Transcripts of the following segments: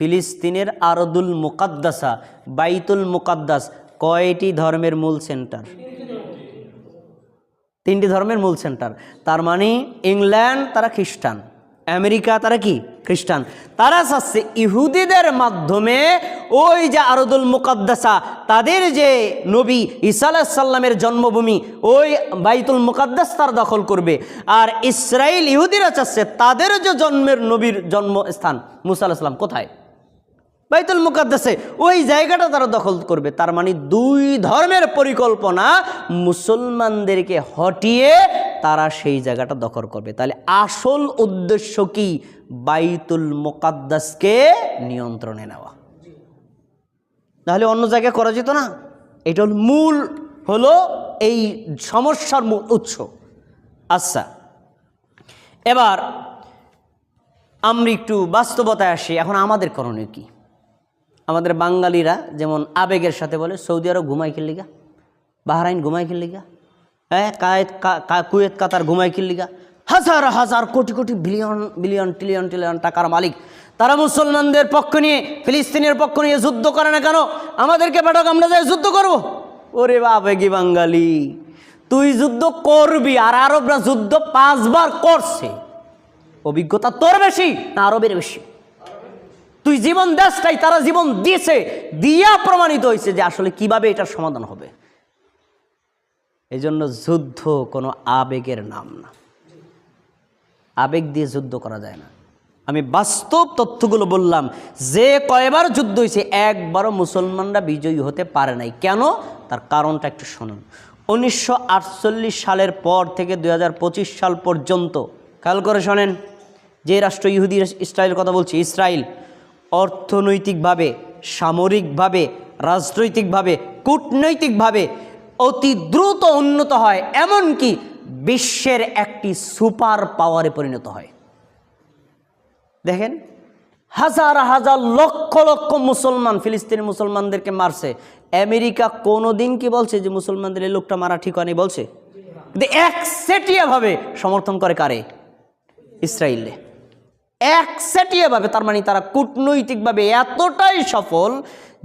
ফিলিস্তিনের আরদুল মুকাদ্দাসা, বাইতুল মুকাদ্দাস, কয়টি ধর্মের মূল সেন্টার? তিনটি ধর্মের মূল সেন্টার। তার মানে ইংল্যান্ড তারা খ্রিস্টান, আমেরিকা তারা কি? খ্রিস্টান। তারা চাচ্ছে ইহুদিদের মাধ্যমে ওই যে আরদুল মুকাদ্দাসা, তাদের যে নবী ঈসা সাল্লামের জন্মভূমি, ওই বাইতুল মুকাদ্দাস তারা দখল করবে। আর ইসরায়েল ইহুদিরা চাচ্ছে তাদের যে জন্মের নবীর জন্মস্থান, মুসা আলাহিসাল্লাম কোথায়? বাইতুল মুকাদ্দাসে, ওই জায়গাটা তারা দখল করবে। তার মানে দুই ধর্মের পরিকল্পনা মুসলমানদেরকে হটিয়ে তারা সেই জায়গাটা দখল করবে। তাহলে আসল উদ্দেশ্য কি? বাইতুল মুকাদ্দাসকে নিয়ন্ত্রণে নেওয়া। তাহলে অন্য জায়গায় করা যেত না? এটা হল মূল, হলো এই সমস্যার মূল উৎস। আচ্ছা এবার আমরা একটু বাস্তবতায় আসি। এখন আমাদের করণীয় কি? আমাদের বাঙালিরা যেমন আবেগের সাথে বলে, সৌদি আরব ঘুমাই খেললিগা বাহরাইন ঘুমাই খেললিগা হ্যাঁ কায়েত কুয়েত, কাতার ঘুমাই খেললিগা হাজার হাজার, crore crore, billion billion, trillion trillion টাকার মালিক। তারা মুসলমানদের পক্ষ নিয়ে, ফিলিস্তিনের পক্ষ নিয়ে যুদ্ধ করে না কেন? আমাদেরকে পাঠক, আমরা যাই যুদ্ধ করব। ওরে আবেগি বাঙালি, তুই যুদ্ধ করবি আর আরবরা যুদ্ধ পাঁচবার করছে। অভিজ্ঞতা তোর বেশি না আরবের বেশি? তুই জীবন দেশটাই তারা জীবন দিয়েছে। দিয়া প্রমাণিত হয়েছে যে আসলে কীভাবে এটার সমাধান হবে। এই জন্য যুদ্ধ কোনো আবেগের নাম না। আবেগ দিয়ে যুদ্ধ করা যায় না। আমি বাস্তব তথ্যগুলো বললাম, যে কয়বার যুদ্ধ হয়েছে, একবারও মুসলমানরা বিজয়ী হতে পারে নাই। কেন? তার কারণটা একটু শুনুন। উনিশশো আটচল্লিশ সালের পর থেকে দু হাজার পঁচিশ সাল পর্যন্ত, খেয়াল করে শোনেন, যে রাষ্ট্র ইহুদি ইসরায়েল কথা বলছি, ইসরায়েল অর্থনৈতিকভাবে, সামরিকভাবে, রাজনৈতিকভাবে, কূটনৈতিকভাবে অতি দ্রুত উন্নত হয়, এমনকি বিশ্বের একটি সুপার পাওয়ারে পরিণত হয়। দেখেন, হাজার হাজার লক্ষ লক্ষ মুসলমান, ফিলিস্তিনি মুসলমানদেরকে মারছে। আমেরিকা কোনো দিন কি বলছে যে মুসলমানদের এই লোকটা মারা ঠিক হয়নি? বলছে? কিন্তু একসেটিয়াভাবে সমর্থন করে কারে? ইসরায়েলে। একসেটিয়াভাবে, তার মানে তারা কূটনৈতিকভাবে এতটাই সফল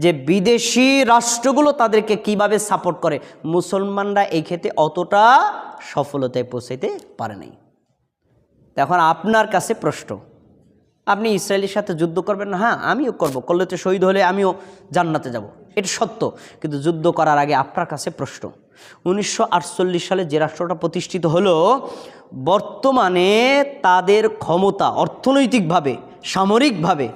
যে বিদেশি রাষ্ট্রগুলো তাদেরকে কীভাবে সাপোর্ট করে, মুসলমানরা এই ক্ষেত্রে অতটা সফলতায় পৌঁছাইতে পারে নাই। এখন আপনার কাছে প্রশ্ন, আপনি ইসরায়েলের সাথে যুদ্ধ করবেন না? হ্যাঁ আমিও করব, করলে তো শহীদ হলে আমিও জান্নাতে যাব। এটা সত্য, কিন্তু যুদ্ধ করার আগে আপনার কাছে প্রশ্ন। উনিশশো আটচল্লিশ সালে যে রাষ্ট্রটা প্রতিষ্ঠিত হলো, বর্তমানে তাদের ক্ষমতা অর্থনৈতিকভাবে, সামরিকভাবে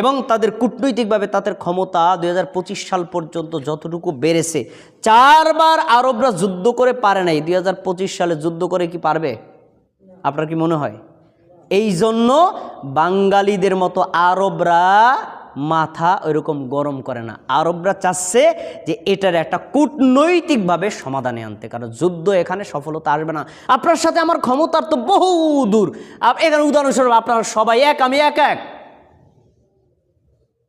এবং তাদের কূটনৈতিকভাবে তাদের ক্ষমতা দু হাজার পঁচিশ সাল পর্যন্ত যতটুকু বেড়েছে, চারবার আরবরা যুদ্ধ করে পারে নাই। দু হাজার পঁচিশ সালে যুদ্ধ করে কি পারবে? আপনার কি মনে হয়? এই জন্য বাঙালিদের মতো আরবরা মাথা ওইরকম গরম করে না। আরবরা চাচ্ছে যে এটার একটা কূটনৈতিকভাবে সমাধানে আনতে, কারণ যুদ্ধ এখানে সফলতা আসবে না। আপনার সাথে আমার ক্ষমতার তো বহু দূর। এখানে উদাহরণস্বরূপ আপনারা সবাই এক, আমি এক এক।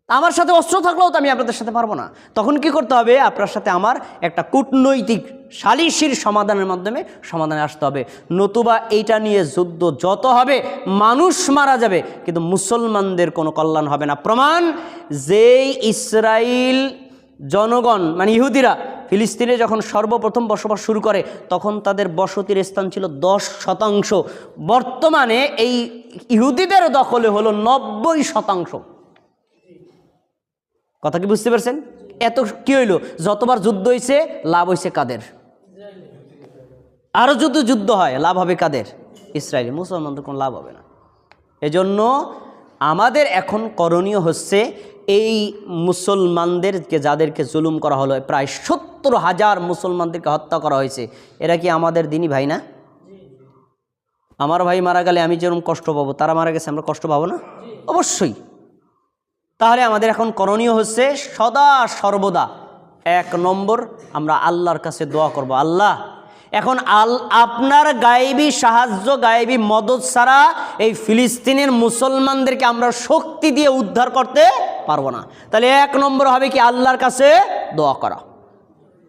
আমার সাথে অস্ত্র থাকলেও তো আমি আপনাদের সাথে পারব না। তখন কি করতে হবে? আপনার সাথে আমার একটা কূটনৈতিক সালিশির সমাধানের মাধ্যমে সমাধানে আসতে হবে। নতুবা এইটা নিয়ে যুদ্ধ যত হবে, মানুষ মারা যাবে, কিন্তু মুসলমানদের কোনো কল্যাণ হবে না। প্রমাণ, যেই ইসরায়েল জনগণ মানে ইহুদিরা ফিলিস্তিনে যখন সর্বপ্রথম বসবাস শুরু করে, তখন তাদের বসতির স্থান ছিল দশ শতাংশ। বর্তমানে এই ইহুদিদের দখলে হলো নব্বই শতাংশ। কথা কি বুঝতে পারছেন? এত কি হইল? যতবার যুদ্ধ হয়েছে লাভ হয়েছে কাদের? আরও যদি যুদ্ধ হয়, লাভ হবে কাদের? ইসরায়েলি মুসলমানদের কোনো লাভ হবে না। এজন্য আমাদের এখন করণীয় হচ্ছে এই মুসলমানদেরকে, যাদেরকে জুলুম করা হলো, প্রায় সত্তর হাজার মুসলমানদেরকে হত্যা করা হয়েছে। এরা কি আমাদের দিনই ভাই না? আমার ভাই মারা গেলে আমি যেরকম কষ্ট পাবো, তারা মারা গেছে, আমরা কষ্ট পাবো না? অবশ্যই। তাহলে আমাদের এখন করণীয় হচ্ছে সদা সর্বদা এক নম্বর আমরা আল্লাহর কাছে দোয়া করব। আল্লাহ এখন আল আপনার গায়েবী সাহায্য, গায়েবী মদত ছাড়া এই ফিলিস্তিনের মুসলমানদেরকে আমরা শক্তি দিয়ে উদ্ধার করতে পারব না। তাহলে এক নম্বর হবে কি? আল্লাহর কাছে দোয়া করা।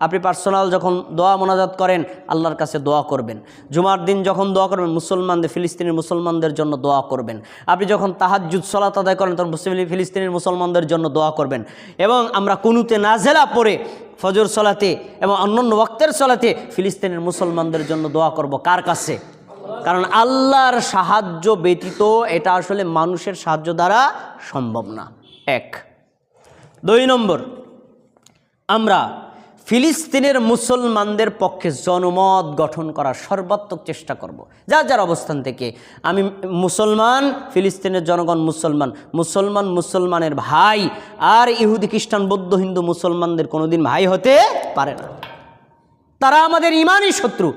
আপনি পার্সোনাল যখন দোয়া মোনাজাত করেন, আল্লাহর কাছে দোয়া করবেন। জুমার দিন যখন দোয়া করবেন, মুসলমানদের, ফিলিস্তিনের মুসলমানদের জন্য দোয়া করবেন। আপনি যখন তাহাজ্জুদ, সলাত আদায় করেন, তখন ফিলিস্তিনের মুসলমানদের জন্য দোয়া করবেন। এবং আমরা কুনুতে নাজেলা পড়ে ফজর সলাতে এবং অন্যান্য ওয়াক্তের সলাতে ফিলিস্তিনের মুসলমানদের জন্য দোয়া করব। কার কাছে? কারণ আল্লাহর সাহায্য ব্যতীত এটা আসলে মানুষের সাহায্য দ্বারা সম্ভব না। এক। দুই নম্বর, আমরা ফিলিস্তিনের মুসলমানদের পক্ষে জনমত গঠন করার সর্বাত্মক চেষ্টা করব। যার যার অবস্থান থেকে আমি মুসলমান, ফিলিস্তিনের জনগণ মুসলমান মুসলমান মুসলমানের ভাই আর ইহুদি, খ্রিস্টান, বৌদ্ধ, হিন্দু মুসলমানদের কোনোদিন ভাই হতে পারে না। তারা আমাদের ইমানই শত্রু।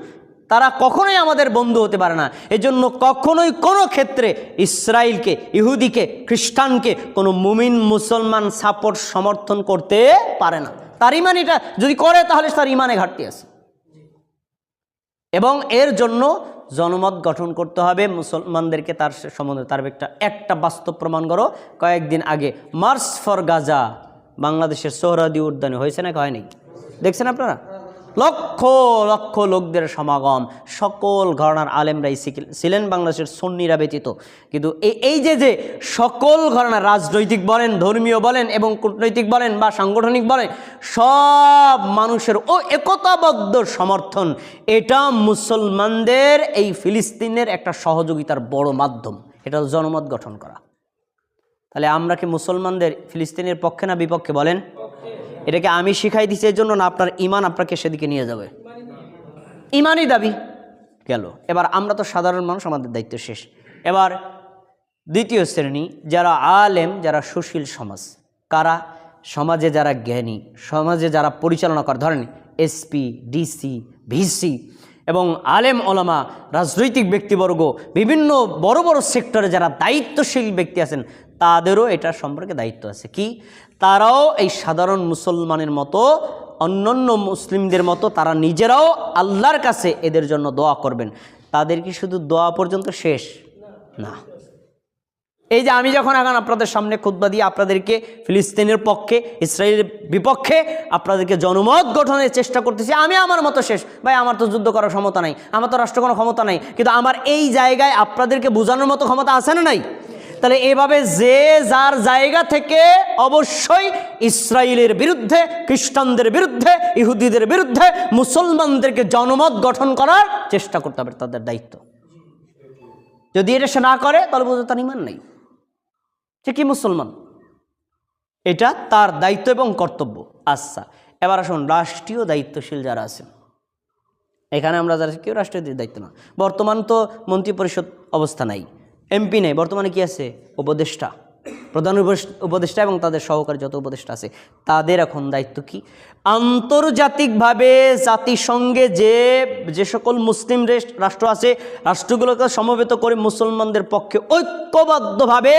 তারা কখনোই আমাদের বন্ধু হতে পারে না। এজন্য কখনোই কোনো ক্ষেত্রে ইসরায়েলকে ইহুদিকে, খ্রিস্টানকে কোনো মুমিন মুসলমান সাপোর্ট, সমর্থন করতে পারে না। তার ইমান এটা, যদি করে তাহলে তার ইমানে ঘাটতি আছে। এবং এর জন্য জনমত গঠন করতে হবে, মুসলমানদেরকে তার সম্বন্ধে, তার একটা একটা বাস্তব প্রমাণ করো। কয়েকদিন আগে মার্চ ফর গাজা, বাংলাদেশের সোহরাদি উদ্যানে হয়েছে না হয়নি। দেখছেন আপনারা? লক্ষ লক্ষ লোকদের সমাগম। সকল ঘরানার আলেমরাই ছিলেন বাংলাদেশের সন্নিরা ব্যতীত। কিন্তু এই যে যে সকল ঘরানার রাজনৈতিক বলেন, ধর্মীয় বলেন এবং কূটনৈতিক বলেন বা সাংগঠনিক বলেন, সব মানুষের ও একতাবদ্ধ সমর্থন, এটা মুসলমানদের এই ফিলিস্তিনের একটা সহযোগিতার বড় মাধ্যম। এটা জনমত গঠন করা। তাহলে আমরা কি মুসলমানদের ফিলিস্তিনের পক্ষে না বিপক্ষে বলেন? এটাকে আমি শিখাই দিচ্ছি এই জন্য না আপনার ইমান আপনাকে সেদিকে নিয়ে যাবে। ইমানই দাবি। গেল। এবার আমরা তো সাধারণ মানুষ আমাদের দায়িত্ব শেষ। এবার দ্বিতীয় শ্রেণি যারা আলেম যারা সুশীল সমাজ কারা? সমাজে যারা জ্ঞানী সমাজে যারা পরিচালনা করে ধরেন এসপি ডিসি ভিসি এবং আলেম ওলামা রাজনৈতিক ব্যক্তিবর্গ বিভিন্ন বড় বড় সেক্টরে যারা দায়িত্বশীল ব্যক্তি আছেন তাদেরও এটা সম্পর্কে দায়িত্ব আছে। কি? তারাও এই সাধারণ মুসলমানের মতো, অন্যান্য মুসলিমদের মতো, তারা নিজেরাও আল্লাহর কাছে এদের জন্য দোয়া করবেন। তাদের কি শুধু দোয়া পর্যন্ত শেষ? না। এই যে আমি যখন এখন আপনাদের সামনে খুদ্া দিয়ে আপনাদেরকে ফিলিস্তিনের পক্ষে, ইসরায়েলের বিপক্ষে আপনাদেরকে জনমত গঠনের চেষ্টা করতেছি, আমি আমার মতো শেষ। ভাই, আমার তো যুদ্ধ করার ক্ষমতা নাই, আমার তো রাষ্ট্র কোনো ক্ষমতা নাই, কিন্তু আমার এই জায়গায় আপনাদেরকে বোঝানোর মতো ক্ষমতা আছে না নাই? তাহলে এভাবে যে যার জায়গা থেকে অবশ্যই ইসরায়েলের বিরুদ্ধে, খ্রিস্টানদের বিরুদ্ধে, ইহুদিদের বিরুদ্ধে, মুসলমানদেরকে জনমত গঠন করার চেষ্টা করতে হবে তাদের দায়িত্ব। যদি এটা সে না করে, তাহলে বোঝা তার ইমান নেই। সে কি মুসলমান? এটা তার দায়িত্ব এবং কর্তব্য। আচ্ছা এবার আসুন, রাষ্ট্রীয় দায়িত্বশীল যারা আছেন। এখানে আমরা যারা কেউ রাষ্ট্রীয় দায়িত্ব না। বর্তমান তো মন্ত্রী পরিষদ অবস্থা নাই। এমপি নেই, বর্তমানে কি আছে? উপদেষ্টা। প্রধান উপদেষ্টা এবং তাদের সহকারী যত উপদেষ্টা আছে, তাদের এখন দায়িত্ব কি? আন্তর্জাতিকভাবে জাতিসংঘে যে যে সকল মুসলিম রাষ্ট্র আছে, রাষ্ট্রগুলোকে সমবেত করে মুসলমানদের পক্ষে ঐক্যবদ্ধভাবে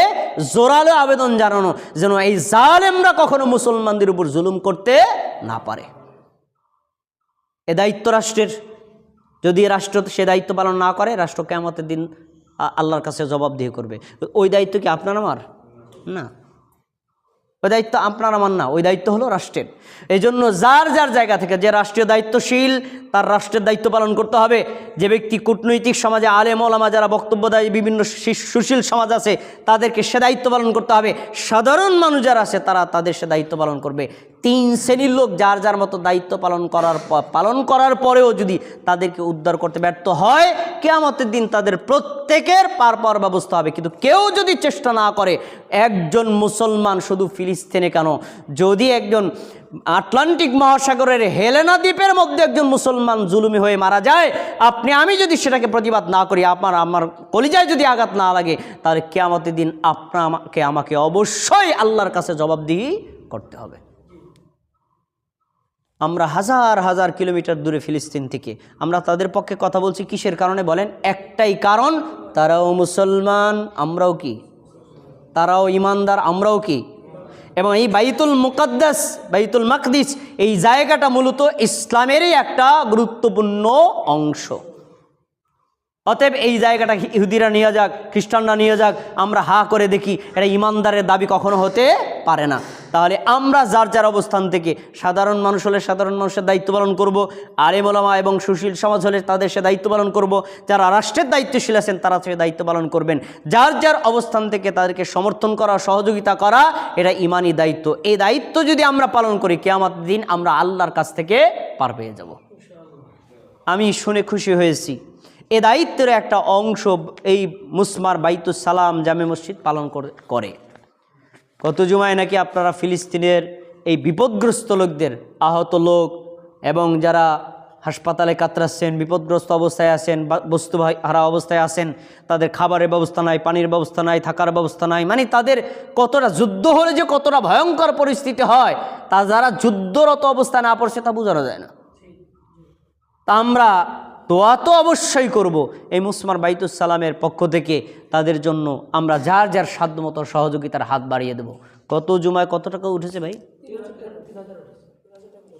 জোরালো আবেদন জানানো, যেন এই জালেমরা কখনো মুসলমানদের উপর জুলুম করতে না পারে। এ দায়িত্ব রাষ্ট্রের। যদি রাষ্ট্র সে দায়িত্ব পালন না করে, রাষ্ট্র কেমতের দিন আল্লাহর কাছে জবাবদিহি করবে। ওই দায়িত্ব কি আপনার আমার? না। ওই দায়িত্ব আপনার আমার না, ওই দায়িত্ব হলো রাষ্ট্রের। এই জন্য যার যার জায়গা থেকে যে রাষ্ট্রীয় দায়িত্বশীল, তার রাষ্ট্রের দায়িত্ব পালন করতে হবে। যে ব্যক্তি কূটনৈতিক সমাজে আলেম, ওলামা যারা বক্তব্য দেয়, বিভিন্ন সুশীল সমাজ আছে, তাদেরকে সে দায়িত্ব পালন করতে হবে। সাধারণ মানুষ যারা আছে, তারা তাদের সে দায়িত্ব পালন করবে। তিন শ্রেণির লোক যার যার মতো দায়িত্ব পালন করার পালন করার পরেও যদি তাদেরকে উদ্ধার করতে ব্যর্থ হয় কেয়ামতের দিন তাদের প্রত্যেকের পার পাওয়ার ব্যবস্থা হবে। কিন্তু কেউ যদি চেষ্টা না করে, একজন মুসলমান শুধু ফিলিস্তিনে কেন? যদি একজন আটলান্টিক মহাসাগরের হেলেনা দ্বীপের মধ্যে একজন মুসলমান জুলুমি হয়ে মারা যায়, আপনি, আমি যদি সেটাকে প্রতিবাদ না করি, আপনার, আমার কলিজায় যদি আঘাত না লাগে, তাহলে কেয়ামতের দিন আপনাকে, আমাকে অবশ্যই আল্লাহর কাছে জবাবদিহি করতে হবে। আমরা হাজার হাজার কিলোমিটার দূরে ফিলিস্তিন থেকে। আমরা তাদের পক্ষে কথা বলছি কিসের কারণে বলেন? একটাই কারণ, তারাও মুসলমান, আমরাও কি? তারাও ইমানদার, আমরাও কি? এবং এই বাইতুল মুকাদ্দাস, বাইতুল মাকদিস এই জায়গাটা মূলত ইসলামেরই একটা গুরুত্বপূর্ণ অংশ। অতএব এই জায়গাটা ইহুদিরা নিয়ে যাক, খ্রিস্টানরা নিয়ে যাক, আমরা হা করে দেখি এটা ইমানদারের দাবি কখনো হতে পারে না। তাহলে আমরা যার যার অবস্থান থেকে সাধারণ মানুষ হলে সাধারণ মানুষের দায়িত্ব পালন করব আলেমোলামা এবং সুশীল সমাজ হলে তাদের সে দায়িত্ব পালন করব, যারা রাষ্ট্রের দায়িত্বশীল আছেন তারা সে দায়িত্ব পালন করবেন। যার যার অবস্থান থেকে তাদেরকে সমর্থন করা, সহযোগিতা করা, এটা ইমানি দায়িত্ব। এই দায়িত্ব যদি আমরা পালন করি, কেয়ামত দিন আমরা আল্লাহর কাছ থেকে পার পেয়ে যাব। আমি শুনে খুশি হয়েছি। এ দায়িত্বের একটা অংশ এই মুসমার বাইতুস সালাম জামে মসজিদ পালন করে- গত জুমায় নাকি আপনারা ফিলিস্তিনের এই বিপদগ্রস্ত লোকদের, আহত লোক এবং যারা হাসপাতালে কাতরাচ্ছেন, বিপদগ্রস্ত অবস্থায় আছেন বস্তু হারা অবস্থায় আছেন, তাদের খাবারের ব্যবস্থা নাই, পানির ব্যবস্থা নাই, থাকার ব্যবস্থা নাই মানে তাদের কতটা যুদ্ধ হলে যে কতটা ভয়ঙ্কর পরিস্থিতি হয়, তা যারা যুদ্ধরত অবস্থায় না পড়ছে তা বোঝানো যায় না। তা আমরা দোয়া তো অবশ্যই করব। এই মুসমার বাইতুস সালামের পক্ষ থেকে তাদের জন্য আমরা যার যার সাধ্যমতো সহযোগিতার হাত বাড়িয়ে দেব। কত জুমায় কত টাকা উঠেছে ভাই?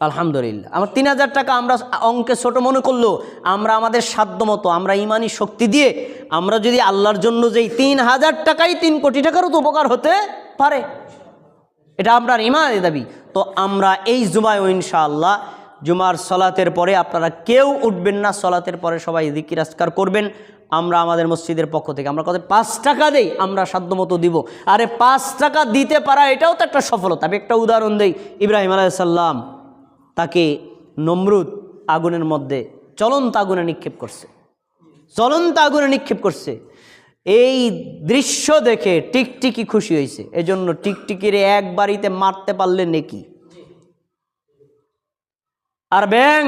আলহামদুলিল্লাহ। আমার তিন হাজার টাকা আমরা অঙ্কে ছোট মনে করল, আমরা আমাদের সাধ্যমতো আমরা ইমানি শক্তি দিয়ে, আমরা যদি আল্লাহর জন্য যেই তিন হাজার টাকাই তিন কোটি টাকারও তো উপকার হতে পারে। এটা আপনার ইমানের দাবি। তো আমরা এই জুমায় ইনশাআল্লাহ জুমার সলাতের পরে আপনারা কেউ উঠবেন না, সলাতের পরে সবাই দিকির আসকার করবেন। আমরা আমাদের মসজিদের পক্ষ থেকে আমরা কত পাঁচ টাকা দেই, আমরা সাধ্যমতো দিব। আরে পাঁচ টাকা দিতে পারা, এটাও তো একটা সফলতা। আমি একটা উদাহরণ দেই, ইব্রাহিম আলাইসাল্লাম তাকে নমরুদ আগুনের মধ্যে চলন্ত আগুনে নিক্ষেপ করছে। চলন্ত আগুনে নিক্ষেপ করছে। এই দৃশ্য দেখে টিকটিকি খুশি হয়েছে এজন্য টিকটিকিরে এক বাড়িতে মারতে পারলে নেকি? আর ব্যাং,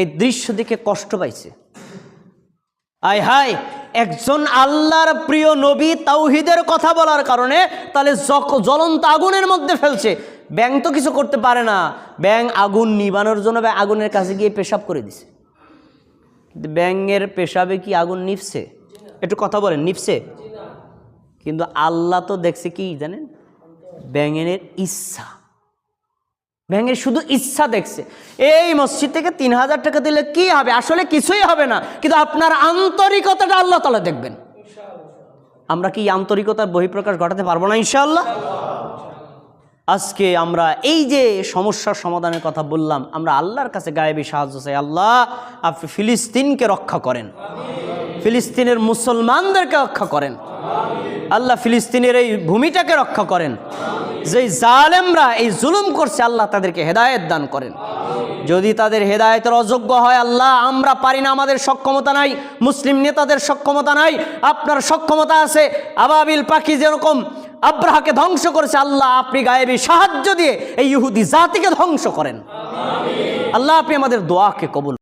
এই দৃশ্য দেখে কষ্ট পাইছে। আয় হায় একজন আল্লাহর প্রিয় নবী তাওহিদের কথা বলার কারণে তাহলে জ্বলন্ত আগুনের মধ্যে ফেলছে। ব্যাং তো কিছু করতে পারে না। ব্যাং আগুন নিবানোর জন্য আগুনের কাছে গিয়ে পেশাব করে দিছে। ব্যাঙের পেশাবে কি আগুন নিপছে একটু কথা বলেন নিপছে কিন্তু আল্লাহ তো দেখছে কি জানেন? ব্যাঙের ইচ্ছা। ব্যাঙের শুধু ইচ্ছা দেখছে। এই মসজিদ থেকে তিন হাজার টাকা দিলে কি হবে? আসলে কিছুই হবে না। কিন্তু আপনার আন্তরিকতাটা আল্লাহ তালা দেখবেন। আমরা কি আন্তরিকতার বহিঃপ্রকাশ ঘটাতে পারব না ইনশাআল্লাহ? আজকে আমরা এই যে সমস্যার সমাধানের কথা বললাম, আমরা আল্লাহর কাছে গায়েবী সাহায্য চাই। আল্লাহ, আপনি ফিলিস্তিনকে রক্ষা করেন। ফিলিস্তিনের মুসলমানদেরকে রক্ষা করেন। আল্লাহ ফিলিস্তিনের এই ভূমিটাকে রক্ষা করেন। যেই জালেমরা এই জুলুম করছে, আল্লাহ তাদেরকে হেদায়েত দান করেন। যদি তাদের হেদায়েতের অযোগ্য হয়, আল্লাহ, আমরা পারি না, আমাদের সক্ষমতা নাই, মুসলিম নেতাদের সক্ষমতা নাই, আপনার সক্ষমতা আছে, আবাবিল পাখি যেরকম আব্রাহাকে ধ্বংস করেছে, আল্লাহ, আপনি গায়েবী সাহায্য দিয়ে এই ইহুদি জাতিকে ধ্বংস করেন। আল্লাহ, আপনি আমাদের দোয়াকে কবুল